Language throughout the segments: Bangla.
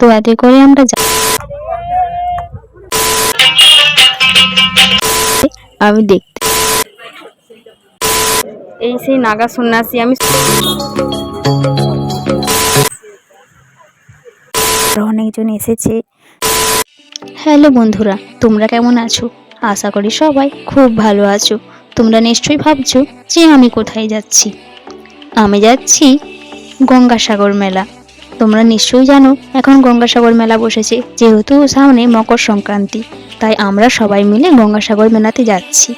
তো এতে করে আমরা আমি দেখতে এই সেই নাগা সন্ন্যাসী আমি অনেকজন এসেছে। হ্যালো বন্ধুরা তোমরা কেমন আছো? আশা করি সবাই খুব ভালো আছো। তোমরা নিশ্চয়ই ভাবছ যে আমি কোথায় যাচ্ছি? আমি যাচ্ছি গঙ্গাসাগর মেলা। তোমরা নিশ্চয়ই জানো, এখন গঙ্গাসাগর মেলা বসেছে। যেহেতু সামনে মকর সংক্রান্তি, তাই আমরা সবাই মিলে গঙ্গাসাগর মেলাতে যাচ্ছি।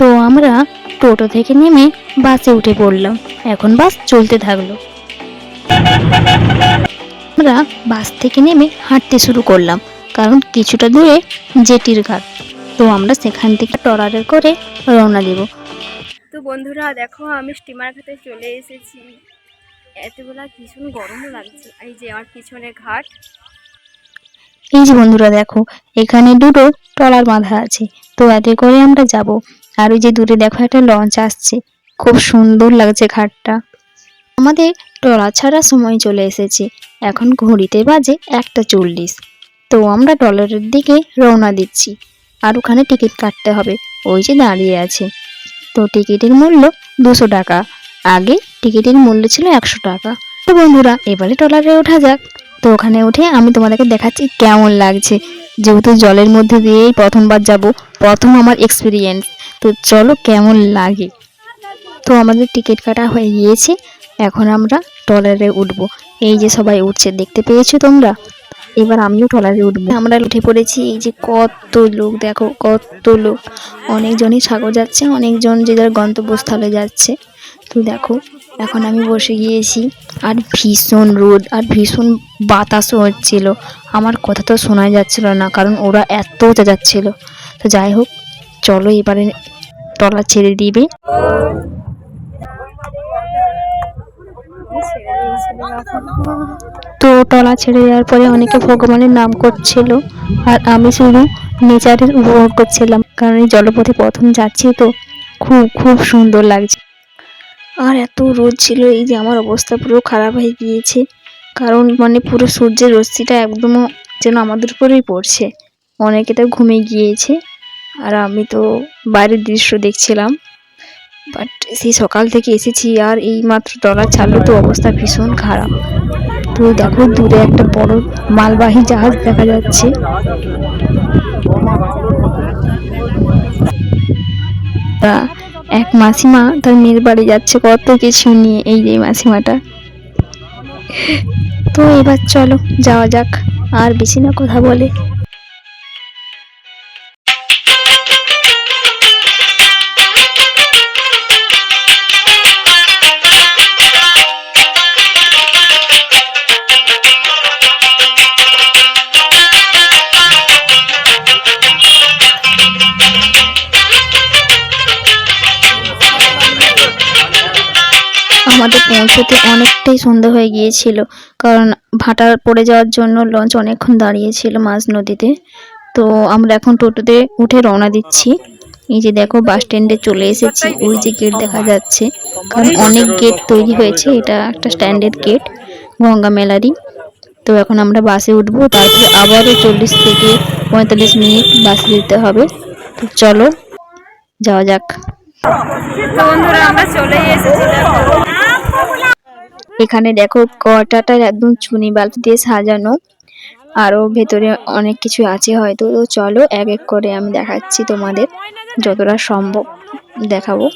তো আমরা টোটো থেকে নেমে বাসে উঠে পড়লাম। এখন বাস চলতে থাকল। আমরা বাস থেকে নেমে হাঁটতে শুরু করলাম, কারণ কিছুটা দূরে জেটির ঘাট। তো আমরা সেখান থেকে ট্রলারে করে রওনা দেব। তো বন্ধুরা দেখো আমি স্টিমার ঘাটে চলে এসেছি। এতবেলা ভীষণ গরমও লাগছে। এই যে আমার পিছনে ঘাট। এই যে বন্ধুরা দেখো এখানে দুটো ট্রলার বাঁধা আছে। তো এতে করে আমরা যাব। আর ওই যে দূরে দেখো একটা লঞ্চ আসছে। খুব সুন্দর লাগছে ঘাটটা। আমাদের ট্রলার ছাড়া সময় চলে এসেছে। এখন ঘড়িতে বাজে একটা চল্লিশ। তো আমরা ট্রলারের দিকে রওনা দিচ্ছি। আর ওখানে টিকিট কাটতে হবে। ওই যে দাঁড়িয়ে আছে। তো টিকিটের মূল্য দুশো টাকা। আগে টিকিটের মূল্য ছিল একশো টাকা। তো বন্ধুরা, এবারে ট্রলারে ওঠা যাক। তো ওখানে উঠে আমি তোমাদেরকে দেখাচ্ছি কেমন লাগছে। যেহেতু জলের মধ্যে দিয়েই প্রথমবার যাব, প্রথম আমার এক্সপিরিয়েন্স তো চলো কেমন লাগে। তো আমাদের টিকিট কাটা হয়ে গিয়েছে। এখন আমরা ট্রলারে উঠবো। এই যে সবাই উঠছে, দেখতে পেয়েছ তোমরা? এবার আমিও ট্রলারে উঠবো। আমরা উঠে পড়েছি, এই যে কত লোক, দেখো কত লোক। অনেকজনই সাগর যাচ্ছে, অনেকজন যে যার গন্তব্যস্থলে যাচ্ছে। তো দেখো, এখন আমি বসে গিয়েছি, আর ভীষণ রোদ, আর ভীষণ বাতাসও হচ্ছিল। আমার কথা তো শোনা যাচ্ছিল না, কারণ ওরা এত যাচ্ছিল। তো যাই হোক, চলো এবারে টলা ছেড়ে দিবে ছেড়ে দিয়েছিল এখন। তো টলা ছেড়ে যাওয়ার পরে অনেকে ভগবানের নাম করছিল। আর আমি শুধু নেচারের উপভোগ করছিলাম, কারণ এই জলপথে প্রথম যাচ্ছি তো খুব খুব সুন্দর লাগছে। আর এত রোদ ছিল, এই যে আমার অবস্থা পুরো খারাপ হয়ে গিয়েছে। কারণ মানে পুরো সূর্যের রশ্মিটা একদম যেন আমাদের উপরেই পড়ছে। অনেকে তো ঘুমিয়ে গিয়েছে। আর আমি তো বাইরের দৃশ্য দেখছিলাম। বাট সেই সকাল থেকে এসেছি আর এই মাত্র ট্রলার ছাড়লো তো অবস্থা ভীষণ খারাপ। তো দেখো দূরে একটা বড় মালবাহী জাহাজ দেখা যাচ্ছে। তা এক মাসিমা তার মেয়ের বাড়ি যাচ্ছে কত কিছু নিয়ে, এই যে মাসিমাটা। তো এবার চলো, যাওয়া যাক। আর বেশি না কথা বলে। আমাদের পৌঁছতে অনেকটাই সন্ধ্যা হয়ে গিয়েছিল, কারণ ভাটা পড়ে যাওয়ার জন্য লঞ্চ অনেকক্ষণ দাঁড়িয়েছিল মাঝ নদীতে। তো আমরা এখন টোটোতে উঠে রওনা দিচ্ছি। এই যে দেখো, বাস স্ট্যান্ডে চলে এসেছি। ওই যে গেট দেখা যাচ্ছে। কারণ অনেক গেট তৈরি হয়েছে। এটা একটা স্ট্যান্ডার্ড গেট গঙ্গা মেলারই। তো এখন আমরা বাসে উঠবো। তারপরে আবারও চল্লিশ থেকে পঁয়তাল্লিশ মিনিট বাসে যেতে হবে। তো চলো, যাওয়া যাক। বন্ধুরা, আমরা চলে এসেছি। এখানে দেখো কটাটা একদম চুনি বাল্ব দিয়ে সাজানো। আরও ভেতরে অনেক কিছু আছে হয়তো। তো চলো এক এক করে আমি দেখাচ্ছি তোমাদের যতটা সম্ভব দেখাবো।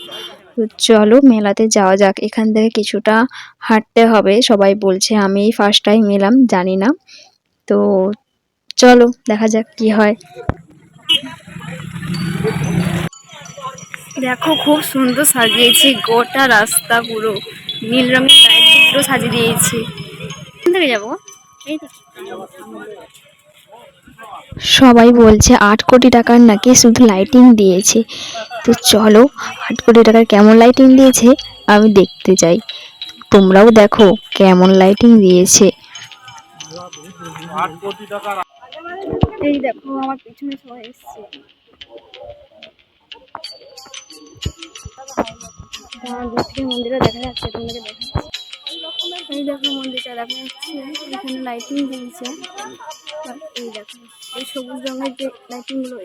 তো চলো মেলাতে যাওয়া যাক। এখান থেকে কিছুটা হাঁটতে হবে, সবাই বলছে। আমি ফার্স্ট টাইম এলাম, জানি না। তো চলো দেখা যাক কি হয়। দেখো খুব সুন্দর সাজিয়েছি গোটা রাস্তা পুরো। নীল রঙের পুরো সাজিয়ে দিয়েছি। কোন থেকে যাব এই তো। সবাই বলছে আট কোটি টাকার নাকি শুধু লাইটিং দিয়েছে। তো চলো আট কোটি টাকার কেমন লাইটিং দিয়েছে? আমি দেখতে চাই তোমরাও দেখো কেমন লাইটিং দিয়েছে। এই দেখো আমার পিছনে সবাই এসছে। আমার দূর থেকে মন্দিরটা দেখা যাচ্ছে তোমাকে দেখা এই দেখো মন্দিরটা, দেখা যাচ্ছে এখানে লাইটিং আর এই দেখো, এই সবুজ রঙের যে লাইটিংগুলো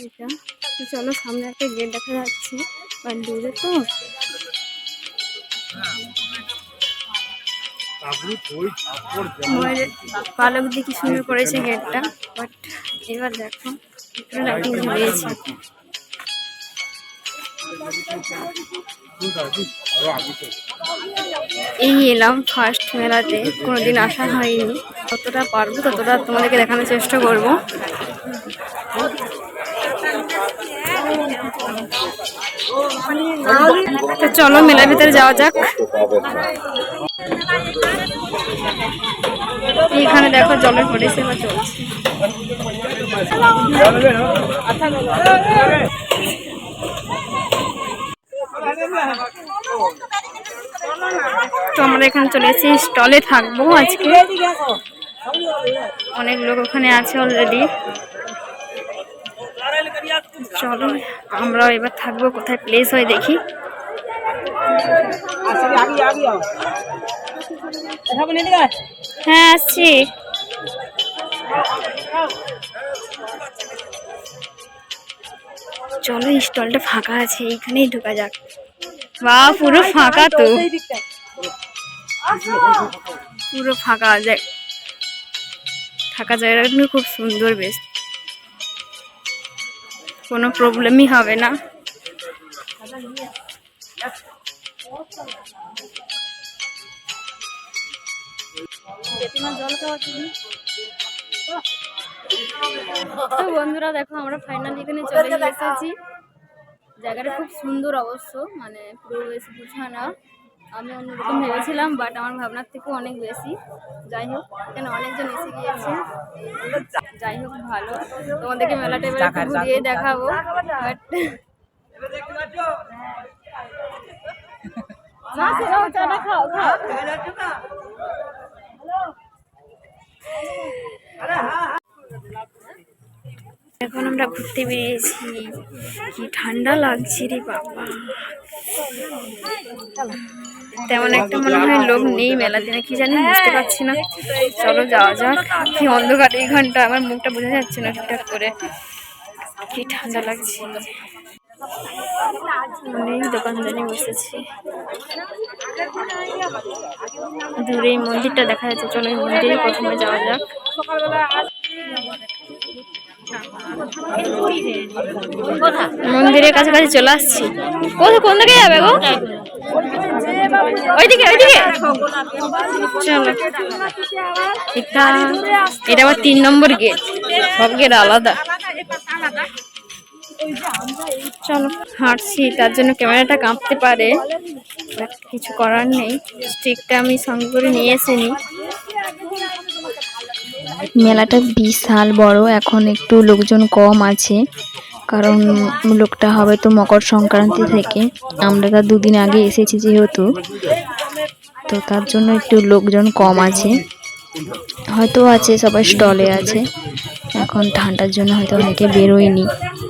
এইটা। চলো সামনে একটা গেট দেখা যাচ্ছে, আর দূরে তো পালক দিয়ে কি সুন্দর করেছে গেটটা বাট এবার দেখো লাইটিং ঝুলিয়েছে এই এলাম ফার্স্ট মেলাতে। কোনোদিন আসা হয়নি। যতটা পারব ততটা তোমাদেরকে দেখানোর চেষ্টা করব। তো চলো, মেলার ভিতরে যাওয়া যাক। এখানে দেখো জলের পরিষেবা চলছে। তো আমরা এখানে চলে এসেছি, স্টলে থাকব আজকে। অনেক লোক ওখানে আছে অলরেডি চলো, আমরাও এবার থাকব, কোথায় প্লেস হয় দেখি। হ্যাঁ আসছি। চলো স্টলটা ফাঁকা আছে, এইখানেই ঢোকা যাক। বা পুরো ফাঁকা তো। পুরো ফাঁকা যায়। থাকা জায়গাটা কিন্তু খুব সুন্দর বেশ। কোনো প্রবলেমই হবে না। বন্ধুরা দেখো, আমরা ফাইনালি এখানে চলে এসেছি। জায়গাটা খুব সুন্দর অবশ্য মানে পুরো বেশি গুছানো আমি অন্যরকম ভেবেছিলাম বাট আমার ভাবনার থেকে অনেক বেশি। যাই হোক এখানে অনেকজন এসে গিয়েছে। যাই হোক ভালো। তোমাদেরকে মেলাটা এবার একটু ঘুরিয়ে দেখাবো বাট খাও খাও এখন আমরা ঘুরতে বেরিয়েছি। কি ঠান্ডা লাগছে রে বাবা। তেমন একটা মনে হয় লোক নেই মেলা দিনে কি জানি, বুঝতে পারছি না। চলো যাওয়া যাক। কি অন্ধকার, এই ঘণ্টা আমার মুখটা বোঝা যাচ্ছে না ঠিকঠাক করে। কি ঠান্ডা লাগছে। বসেছি। দূরে এই মন্দিরটা দেখা যাচ্ছে। চলো এই মন্দিরে প্রথমে যাওয়া যাক। মন্দিরের কাছাকাছি চলে আসছি। কোথায়, কোন দিকে যাবে গো? ওইদিকে ওইদিকে। চলো। এটা এটা আবার তিন নম্বর গেট। সব গেট আলাদা। চলো, হাঁটছি। তার জন্য ক্যামেরাটা কাঁপতে পারে। কিছু করার নেই। স্টিকটা আমি সঙ্গে করে নিয়ে এসেনি মেলাটা বিশাল বড়, এখন একটু লোকজন কম আছে, কারণ লোকটা হবে তো মকর সংক্রান্তি থেকে। আমরা তার দুদিন আগে এসেছি যেহেতু, তো তার জন্য একটু লোকজন কম আছে। হয়তো আছে, সবাই স্টলে আছে। এখন ঠান্ডার জন্য হয়তো অনেকে বেরোয়নি।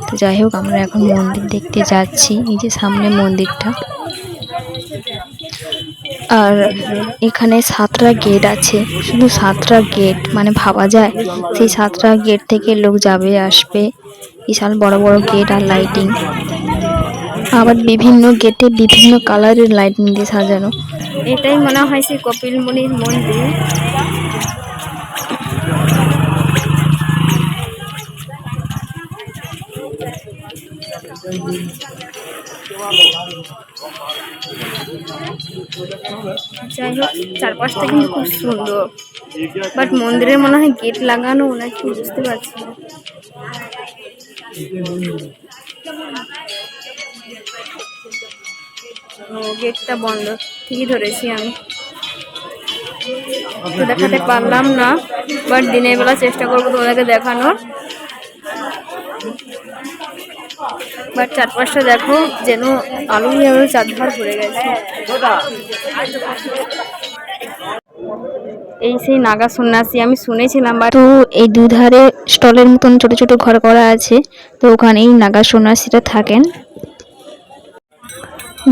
তো যাই হোক, আমরা এখন মন্দির দেখতে যাচ্ছি, এই যে সামনে মন্দিরটা। আর এখানে সাতটা গেট আছে। শুধু সাতটা গেট মানে ভাবা যায়। সেই সাতটা গেট থেকে লোক যাবে, আসবে। বিশাল বড় বড় গেট আর লাইটিং আবার বিভিন্ন গেটে বিভিন্ন কালারের লাইটিং দিয়ে সাজানো। এটাই মনে হয় সেই মুনির মন্দির। যাই হোক, চারপাশটা কিন্তু খুব সুন্দর। বাট মন্দিরের মনে হয় গেট লাগানো নাকি বুঝতে পারছি না। গেটটা বন্ধ, ঠিকই ধরেছি আমি। দেখাতে পারলাম না বাট দিনের বেলা চেষ্টা করব তোমাদেরকে দেখানোর। বাট চারপাশটা দেখো যেন আলু যেন চারধার ভরে গেছে। এই সেই নাগা সন্ন্যাসী আমি শুনেছিলাম বাট তো এই দুধারে স্টলের মতন ছোট ছোট ঘর করা আছে তো ওখানেই নাগা সন্ন্যাসীরা থাকেন।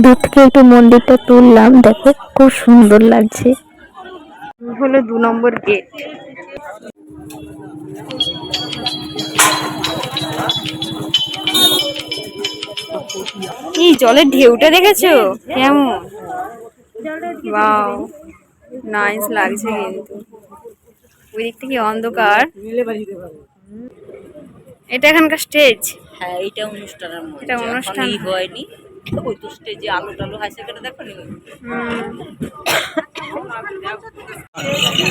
দূর থেকে একটু মন্দিরটা তুললাম দেখো খুব সুন্দর লাগছে। হলো দু নম্বর গেট। কি জলের ঢেউটা দেখেছ? কেমন? ওয়াও নাইস লাগছে কিন্তু। ওই দিক থেকে অন্ধকার। এটা এখানকার স্টেজ হ্যাঁ এইটা অনুষ্ঠানের মধ্যে এটা অনুষ্ঠান। এখনও ই হয়নি। ওই তো স্টেজে আলো টালো হাসে কেটে দেখো নি?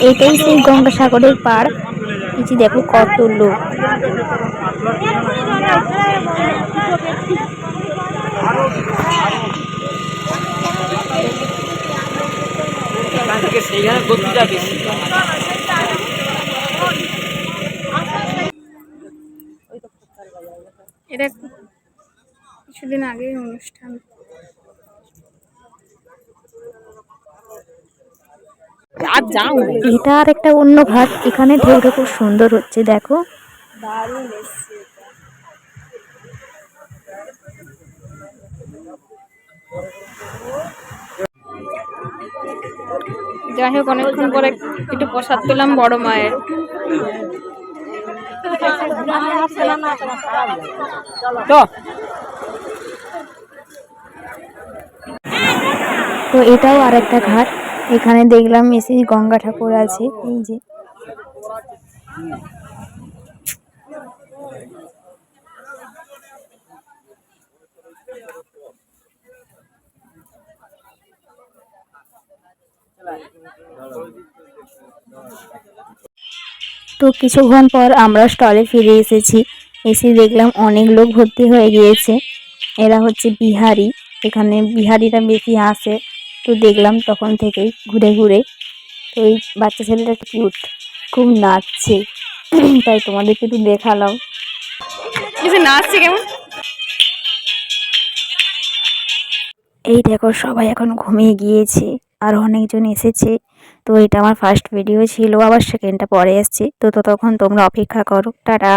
এটাই সেই গঙ্গাসাগরের পার যে দেখো কত লোক। সেইখানে গতিটা বেশি। এটা কিছুদিন আগেই অনুষ্ঠান। এটা আর একটা অন্য ঘাট এখানে ঢেউটা খুব সুন্দর হচ্ছে দেখো। দারুণ এসছে যাই হোক, অনেকক্ষণ পরে একটু প্রসাদ পেলাম বড় মায়ের। তো তো এটাও আর একটা ঘাট। এখানে দেখলাম এসে গঙ্গা ঠাকুর আছে। এই যে। তো কিছুক্ষণ পর আমরা স্টলে ফিরে এসেছি। এসে দেখলাম অনেক লোক ভর্তি হয়ে গিয়েছে। এরা হচ্ছে বিহারি। এখানে বিহারিরা বেশি আসে। তো দেখলাম তখন থেকেই ঘুরে ঘুরে। তো এই বাচ্চা ছেলেটা কিউট খুব নাচছে। তাই তোমাদেরকে একটু দেখালাম। নাচছে কেমন? এই দেখো সবাই এখন ঘুমিয়ে গিয়েছে। আর অনেকজন এসেছে। তো এটা আমার ফার্স্ট ভিডিও ছিল, আবার সেকেন্ডটা পরে এসছে। তো ততক্ষণ তোমরা অপেক্ষা করো। টাটা।